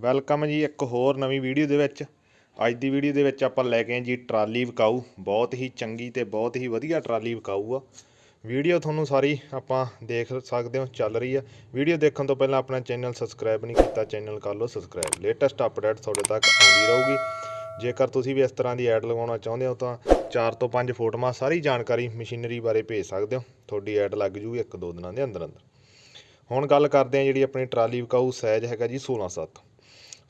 Welcome ਜੀ ਇੱਕ ਹੋਰ ਨਵੀਂ ਵੀਡੀਓ ਦੇ ਵਿੱਚ। ਅੱਜ ਦੀ ਵੀਡੀਓ ਦੇ ਵਿੱਚ ਆਪਾਂ ਲੈ ਕੇ ਆਏ ਜੀ ਟਰਾਲੀ ਵਿਕਾਊ। ਬਹੁਤ ਹੀ ਚੰਗੀ ਤੇ ਬਹੁਤ ਹੀ ਵਧੀਆ ਟਰਾਲੀ ਵਿਕਾਊ ਆ। ਵੀਡੀਓ ਤੁਹਾਨੂੰ ਸਾਰੀ ਆਪਾਂ ਦੇਖ ਸਕਦੇ ਹੋ, ਚੱਲ ਰਹੀ ਆ। ਵੀਡੀਓ ਦੇਖਣ ਤੋਂ ਪਹਿਲਾਂ ਆਪਣਾ ਚੈਨਲ ਸਬਸਕ੍ਰਾਈਬ ਨਹੀਂ ਕੀਤਾ, ਚੈਨਲ ਕਰ ਲਓ ਸਬਸਕ੍ਰਾਈਬ। ਲੇਟੈਸਟ ਅਪਡੇਟ ਤੁਹਾਡੇ ਤੱਕ ਆਉਂਦੀ ਰਹੂਗੀ। ਜੇਕਰ ਤੁਸੀਂ ਵੀ ਇਸ ਤਰ੍ਹਾਂ ਦੀ ਐਡ ਲਗਾਉਣਾ ਚਾਹੁੰਦੇ ਹੋ ਤਾਂ 4 ਤੋਂ 5 ਫੋਟੋਆਂ ਸਾਰੀ ਜਾਣਕਾਰੀ ਮਸ਼ੀਨਰੀ ਬਾਰੇ ਭੇਜ ਸਕਦੇ ਹੋ। ਤੁਹਾਡੀ ਐਡ ਲੱਗ ਜੂਗੀ ਇੱਕ ਦੋ ਦਿਨਾਂ ਦੇ ਅੰਦਰ ਅੰਦਰ ਹੁਣ ਗੱਲ ਕਰਦੇ ਆ ਜਿਹੜੀ ਆਪਣੀ ਟਰਾਲੀ ਵਿਕਾਊ ਸਾਈਜ਼ ਹੈਗਾ ਜੀ 16 7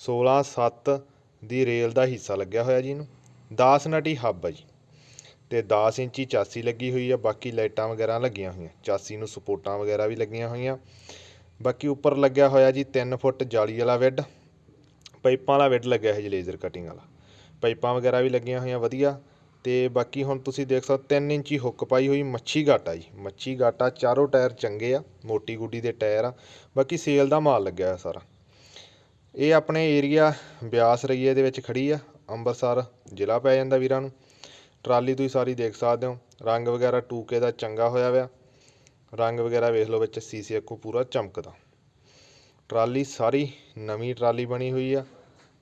16 7 ਦੀ ਰੇਲ ਦਾ ਹਿੱਸਾ ਲੱਗਿਆ ਹੋਇਆ ਜੀ ਇਹਨੂੰ। 10 ਨਟੀ ਹੱਬ ਆ ਜੀ। ਤੇ 10 ਇੰਚੀ ਚਾਸੀ ਲੱਗੀ ਹੋਈ ਆ, ਬਾਕੀ ਲਾਈਟਾਂ ਵਗੈਰਾ ਲੱਗੀਆਂ ਹੋਈਆਂ। ਚਾਸੀ ਨੂੰ ਸਪੋਰਟਾਂ ਵਗੈਰਾ ਵੀ ਲੱਗੀਆਂ ਹੋਈਆਂ। ਬਾਕੀ ਉੱਪਰ ਲੱਗਿਆ ਹੋਇਆ ਜੀ 3 ਫੁੱਟ ਜਾਲੀ ਵਾਲਾ ਵੈੱਡ ਪਾਈਪਾਂ ਵਾਲਾ ਵੈੱਡ ਲੱਗਿਆ ਹੈ ਜੀ, ਲੇਜ਼ਰ ਕਟਿੰਗ ਵਾਲਾ। ਪਾਈਪਾਂ ਵਗੈਰਾ ਵੀ ਲੱਗੀਆਂ ਹੋਈਆਂ, ਵਧੀਆ। ਤੇ ਬਾਕੀ ਹੁਣ ਤੁਸੀਂ ਦੇਖ ਸਕਦੇ 3 ਇੰਚੀ ਹੁੱਕ ਪਾਈ ਹੋਈ ਮੱਛੀ ਗਾਟਾ ਜੀ। ਮੱਛੀ ਗਾਟਾ ਚਾਰੋਂ ਟਾਇਰ ਚੰਗੇ ਆ, ਮੋਟੀ ਗੁੱਡੀ ਦੇ ਟਾਇਰ ਆ। ਬਾਕੀ ਸੇਲ ਦਾ ਮਾਲ ਲੱਗਿਆ ਹੋਇਆ ਸਾਰਾ। ਇਹ ਆਪਣੇ ਏਰੀਆ ਬਿਆਸ ਰਈਏ ਦੇ ਵਿੱਚ ਖੜੀ ਆ ਅੰਮ੍ਰਿਤਸਰ ਜ਼ਿਲ੍ਹਾ ਪੈ ਜਾਂਦਾ ਵੀਰਾਂ ਨੂੰ। ਟਰਾਲੀ ਤੁਸੀਂ ਸਾਰੀ ਦੇਖ ਸਕਦੇ ਹੋ, ਰੰਗ ਵਗੈਰਾ ਟੂਕੇ ਦਾ ਚੰਗਾ ਹੋਇਆ ਹੋਇਆ ਰੰਗ ਵਗੈਰਾ ਵੇਖ ਲਓ ਵਿੱਚ ਸੀਸੇ ਅੱਖੋਂ ਪੂਰਾ ਚਮਕਦਾ। ਟਰਾਲੀ ਸਾਰੀ ਨਵੀਂ ਟਰਾਲੀ ਬਣੀ ਹੋਈ ਆ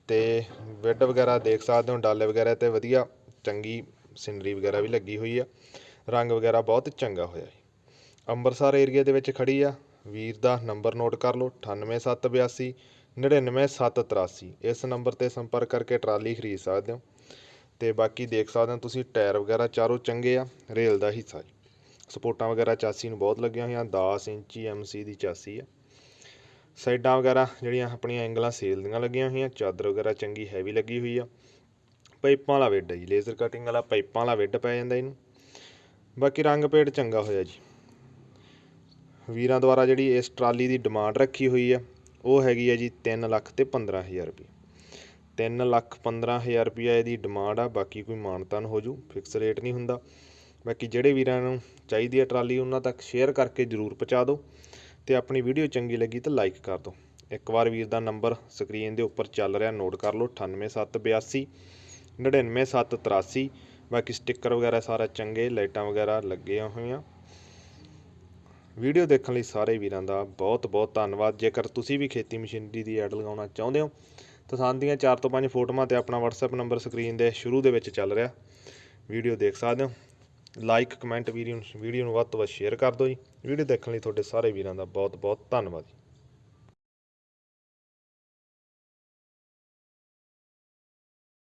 ਤੇ ਬੈੱਡ ਵਗੈਰਾ ਦੇਖ ਸਕਦੇ ਹੋ, ਡਾਲੇ ਵਗੈਰਾ ਤੇ ਵਧੀਆ ਚੰਗੀ ਸਿਨਰੀ ਵਗੈਰਾ ਵੀ ਲੱਗੀ ਹੋਈ ਆ। ਰੰਗ ਵਗੈਰਾ ਬਹੁਤ ਚੰਗਾ ਹੋਇਆ ਹੈ ਅੰਮ੍ਰਿਤਸਰ ਏਰੀਆ ਦੇ ਵਿੱਚ ਖੜੀ ਆ, ਵੀਰ ਦਾ ਨੰਬਰ ਨੋਟ ਕਰ ਲਓ 98782 99783 ਇਸ ਨੰਬਰ ਤੇ ਸੰਪਰਕ ਕਰਕੇ ਟਰਾਲੀ ਖਰੀਦ ਸਕਦੇ ਹੋ। ਤੇ ਬਾਕੀ ਦੇਖ ਸਕਦੇ ਹੋ ਤੁਸੀਂ, ਟਾਇਰ ਵਗੈਰਾ ਚਾਰੋਂ ਚੰਗੇ ਆ, ਰੇਲ ਦਾ ਹਿੱਸਾ ਜੀ। ਸਪੋਰਟਾਂ ਵਗੈਰਾ ਚਾਸੀ ਨੂੰ ਬਹੁਤ ਲੱਗੀਆਂ ਹੋਈਆਂ 10 ਇੰਚੀ ਐਮਸੀ ਦੀ ਚਾਸੀ ਆ। ਸਾਈਡਾਂ ਵਗੈਰਾ ਜਿਹੜੀਆਂ ਆਪਣੀਆਂ ਐਂਗਲਾਂ ਸੇਲ ਦੀਆਂ ਲੱਗੀਆਂ ਹੋਈਆਂ, ਚਾਦਰ ਵਗੈਰਾ ਚੰਗੀ ਹੈਵੀ ਲੱਗੀ ਹੋਈ ਆ। ਪਾਈਪਾਂ ਵਾਲਾ ਵਿੱਡ ਹੈ ਜੀ ਲੇਜ਼ਰ ਕਟਿੰਗ ਵਾਲਾ ਪਾਈਪਾਂ ਵਾਲਾ ਵਿੱਡ ਪੈ ਜਾਂਦਾ ਇਹਨੂੰ। ਬਾਕੀ ਰੰਗ ਪੇਟ ਚੰਗਾ ਹੋਇਆ ਜੀ। ਵੀਰਾਂ ਦੁਆਰਾ ਜਿਹੜੀ ਇਸ ਟਰਾਲੀ ਦੀ ਡਿਮਾਂਡ ਰੱਖੀ ਹੋਈ ਆ ਉਹ ਹੈਗੀ ਆ ਜੀ 3 ਲੱਖ ਤੇ 15000 ਰੁਪਏ। 3 ਲੱਖ 15000 ਰੁਪਏ ਇਹਦੀ ਡਿਮਾਂਡ ਆ, ਬਾਕੀ ਕੋਈ ਮਾਨਤਾਨ ਹੋ ਜੂ ਫਿਕਸ ਰੇਟ ਨਹੀਂ ਹੁੰਦਾ। ਬਾਕੀ ਜਿਹੜੇ ਵੀਰਾਂ ਨੂੰ ਚਾਹੀਦੀ ਆ ਟਰਾਲੀ, ਉਹਨਾਂ ਤੱਕ ਸ਼ੇਅਰ ਕਰਕੇ ਜਰੂਰ ਪਹੁੰਚਾ ਦਿਓ ਤੇ ਆਪਣੀ ਵੀਡੀਓ ਚੰਗੀ ਲੱਗੀ ਤਾਂ ਲਾਈਕ ਕਰ ਦਿਓ। ਇੱਕ ਵਾਰ ਵੀਰ ਦਾ ਨੰਬਰ ਸਕਰੀਨ ਦੇ ਉੱਪਰ ਚੱਲ ਰਿਹਾ ਨੋਟ ਕਰ ਲਓ 98782 99783 ਬਾਕੀ ਸਟicker ਵਗੈਰਾ ਸਾਰਾ ਚੰਗੇ, ਲਾਈਟਾਂ ਵਗੈਰਾ ਲੱਗੀਆਂ ਹੋਈਆਂ। ਵੀਡੀਓ ਦੇਖਣ ਲਈ ਸਾਰੇ ਵੀਰਾਂ ਦਾ ਬਹੁਤ ਬਹੁਤ ਧੰਨਵਾਦ। ਜੇਕਰ ਤੁਸੀਂ ਵੀ ਖੇਤੀ ਮਸ਼ੀਨਰੀ ਦੀ ਐਡ ਲਗਾਉਣਾ ਚਾਹੁੰਦੇ ਹੋ, ਤਾਂ ਸਾਨੂੰ ਦੀਆਂ 4 ਤੋਂ 5 ਫੋਟੋਆਂ ਤੇ ਆਪਣਾ WhatsApp ਨੰਬਰ ਸਕਰੀਨ ਦੇ ਸ਼ੁਰੂ ਦੇ ਵਿੱਚ ਚੱਲ ਰਿਹਾ। ਵੀਡੀਓ ਦੇਖ ਸਕਦੇ ਹੋ। ਲਾਈਕ ਕਮੈਂਟ ਵੀਡੀਓ ਨੂੰ ਵੀਡੀਓ ਨੂੰ ਵੱਧ ਤੋਂ ਵੱਧ ਸ਼ੇਅਰ ਕਰ ਦਿਓ ਜੀ। ਵੀਡੀਓ ਦੇਖਣ ਲਈ ਤੁਹਾਡੇ ਸਾਰੇ ਵੀਰਾਂ ਦਾ ਬਹੁਤ ਬਹੁਤ ਧੰਨਵਾਦ ਜੀ।